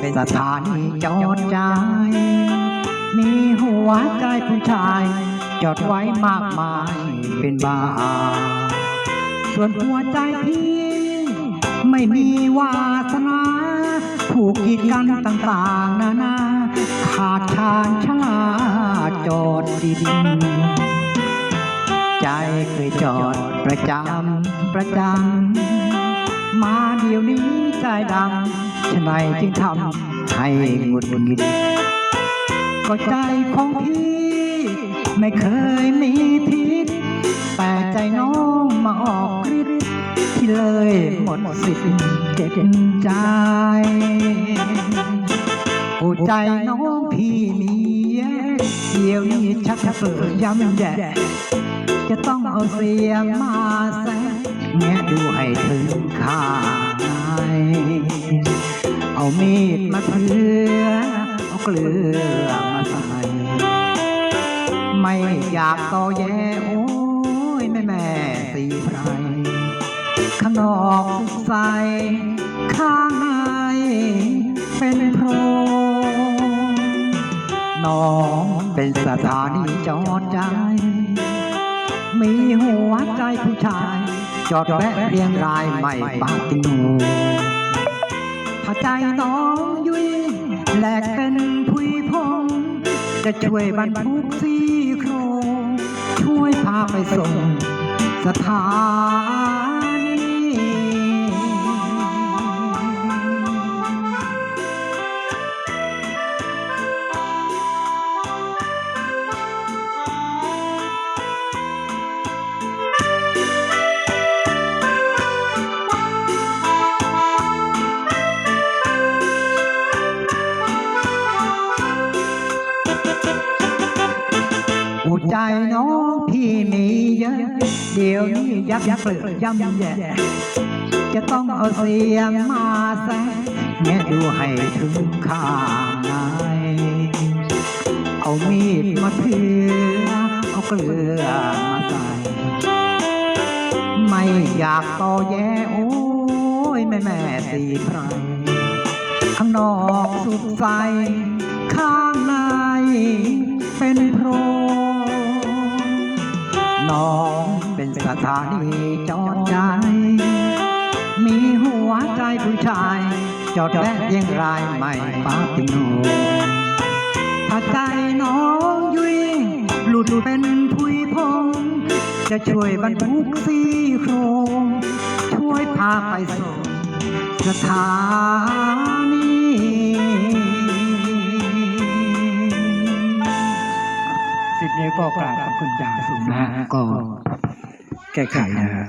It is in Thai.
เป็นสถานีจอดใจ มีหัวใจผู้ชาย จอดไว้มากมายเป็นบ้า ส่วนหัวใจพี่ ไม่มีวาสนาถูกกีดกันต่างๆ นานาขาดชานชลาจอดดินใจเคยจอดประจำประจำมาเดี๋ยวนี้ใจดำ ฉะไหนจึงทำให้หงุดหงิดก็ใจของพี่ ไม่เคยมีพิษแต่ใจน้องมาออกฤทธิ์ที่เลยหมดสิทธิ์เจ็บใจโอ้ใจน้องพี่นี้เดี๋ยวนี้ชักเปิดย้ำแย่จะต้องเอาเสียงมาแซะแงะดูให้ถึงข้างใน เอามีดมาเถือเอาเกลือมาใส่ไม่อยากต่อแย่โอ้ยแม่แม่สีไพรข้างนอกใสข้างในเป็นโพรน้องเป็นสถานีจอดใจ มีหัวใจผู้ชาย จอดแวะเรียงรายไม่ปาติโน ถ้าใจน้องยุ้ยแหลกเป็นผุยพง จะช่วยบรรทุกซี่โครงช่วยพาไปส่งสถาน ใจน้องพี่มีเยอะ เดี๋ยวนี้ยักยักเปลือกย่ำแย่จะต้องเอาเสียงมาแซะแงะดูให้ถึงข้างในเอามีดมาเถือเอาเกลือมาใส่ ไม่อยากต่อแย่โอ้ยแม่แม่สีไพรข้างนอกสุขใสข้างในเป็นโพร น้องเป็นสถานีจอดใจ มีหัวใจผู้ชาย จอดแวะเรียงรายไม่ปาติโนถ้าใจน้องยุยหลุดเป็นผุยพง จะช่วยบรรทุกซี่โครง ช่วยพาไปส่งสถาน สิบนิ้วก็กราบขอบคุณอย่างสูงนะฮะก็แก้ไขนะฮะ